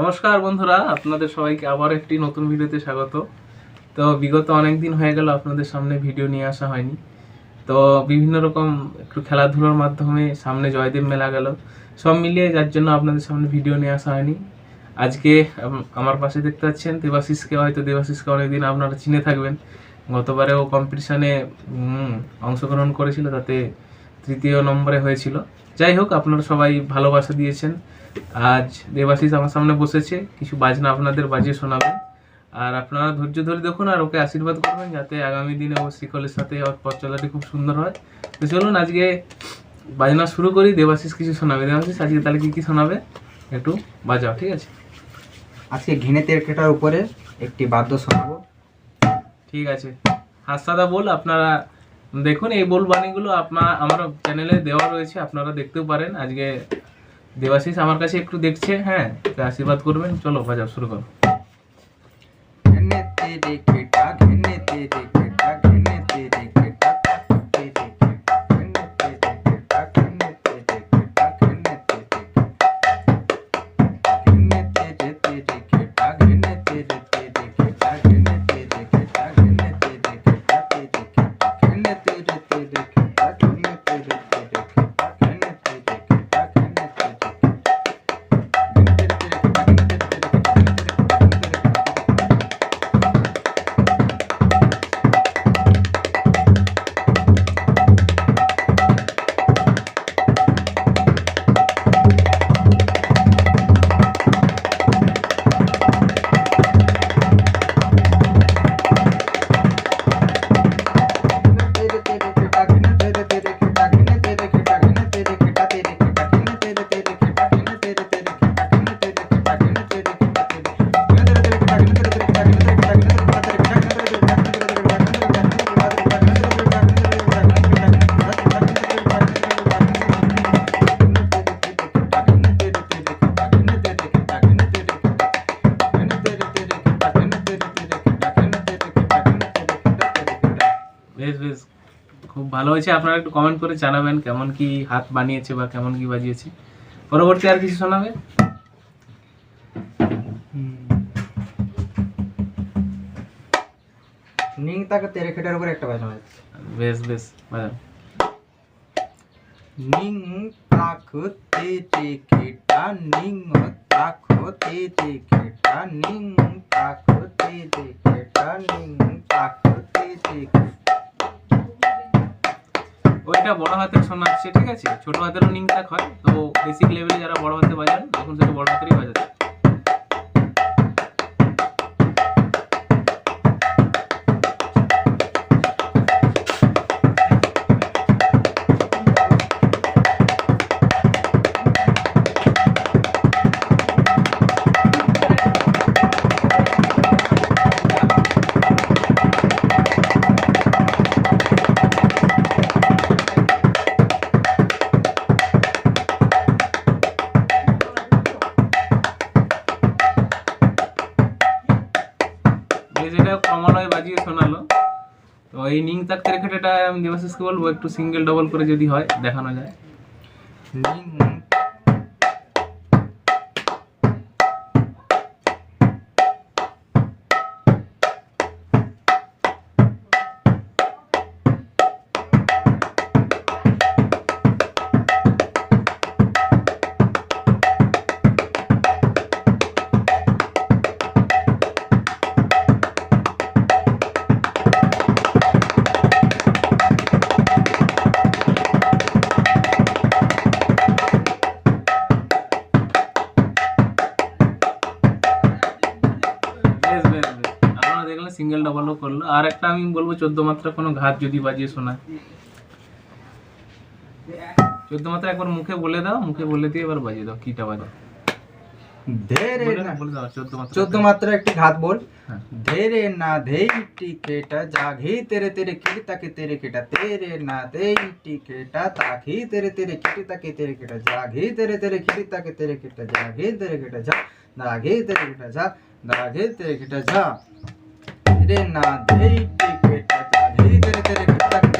নমস্কার বন্ধুরা, আপনাদের সবাইকে আবার একটি নতুন ভিডিওতে স্বাগত। তো বিগত অনেক দিন হয়ে গেল, আপনাদের সামনে ভিডিও নিয়ে আসা হয়নি। তো বিভিন্ন রকম একটু খেলাধুলোর মাধ্যমে সামনে জয়দেব মেলা গেল। সব মিলিয়ে যার জন্য আপনাদের সামনে ভিডিও নিয়ে আসা হয়নি। আজকে আমার পাশে দেখতে পাচ্ছেন দেবাশিসকে, হয়তো দেবাশিসকে অনেকদিন আপনারা চিনে থাকবেন। গতবারেও কম্পিটিশানে অংশগ্রহণ করেছিল, তাতে তৃতীয় নম্বরে হয়েছিল। যাই হোক আপনারা সবাই ভালোবাসা দিয়েছেন। আজ দেবাশিস আমার সামনে বসেছে। কিছু বাজনা আপনাদের বাজিয়ে শোনাবেন আর আপনারা ধৈর্য ধরে দেখুন আর ওকে আশীর্বাদ করবেন যাতে আগামী দিনে ও শিকলের সাথে ওর পথ চলাটি খুব সুন্দর হয়। তো চলুন আজকে বাজনা শুরু করি। দেবাশিস কিছু শোনাবে। দেবাশিস আজকে তাহলে কী কী শোনাবে? একটু বাজাও ঠিক আছে? আজকে ঘেনে তেরকেটার উপরে একটি বাদ্য শোনাবো। ঠিক আছে। হাসাদা বল আপনারা দেখুন, এই বোল বাণীগুলো আপনার আমার চ্যানেলে দেওয়া রয়েছে, আপনারা দেখতেও পারেন। আজকে দেবাশিস আমার কাছে একটু দেখছে হ্যাঁ আশীর্বাদ করবেন। চলো বাজার শুরু করো। বেশ বেশ। খুব ভালো হয়েছে। আপনারা একটু কমেন্ট করে জানাবেন কেমন কি হাত বানিয়েছে বা কেমন কি বাজিয়েছে। পরবর্তী আর কিছু শোনাবে? নিং তাকে তেরে খেটার উপরে একটা বাজনা আছে বেশ বেশ বাজাও নিং তাক তেরে খেটা নিং তাক তেরে খেটা নিং তাক তেরে খেটা নিং তাক তেরে ওইটা বড় হাতের শোনাচ্ছে ঠিক আছে? ছোট হাতেরও নিং তাক হয়, তো বেসিক লেভেলে যারা বড় হাতে বাজান, তখন সেটা বড় হাতেরই বাজাতে এই নিং তাক ক্রিকেটটা আমি দেবাশিসকে বলব, একটু সিঙ্গেল ডবল করে যদি হয়, দেখানো যায়। নিং দেখলেন সিঙ্গেল ডবলও করল। আর একটা আমি বলব চোদ্দ মাত্রা কোনো ঘাত যদি বাজিয়ে শোনায়। চোদ্দ মাত্রা একবার মুখে বলে দাও মুখে বলে দিয়ে এবার বাজিয়ে দাও কিটা বাজাও ধেরে বলে না। দাও, বলে দাও চোদ্দ মাত্রা। চোদ্দ মাত্রা একটি ঘাত বল। হ্যাঁ। ধেরে না ধেই টিকেটা জাঘি তেরে তেরে কিটি তাকে তেরে কেটা। তেরে না দেই টিকেটা তাঘি তেরে তেরে কিটি তাকে তেরে কেটা। জাঘি তেরে তেরে কিটি তাকে তেরে কেটা। জাঘি তেরে কেটা যা দাঘি তেরে কেটা যা দাঘি তেরে কেটা যা তেরে না দেই টিকেটা জাঘি তেরে তেরে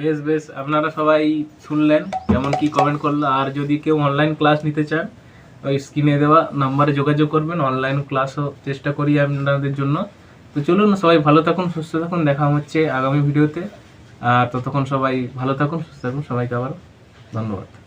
বেশ বেশ, আপনারা সবাই শুনলেন যেমন কি কমেন্ট করল, আর যদি কেউ অনলাইন ক্লাস নিতে চান, ওই স্ক্রিনে দেওয়া নাম্বারে যোগাযোগ করবেন অনলাইন ক্লাসও চেষ্টা করি আপনাদের জন্য। তো চলুন, সবাই ভালো থাকুন, সুস্থ থাকুন, দেখা হচ্ছে আগামী ভিডিওতে আর ততক্ষণ সবাই ভালো থাকুন, সুস্থ থাকুন, সবাইকে আবার ধন্যবাদ।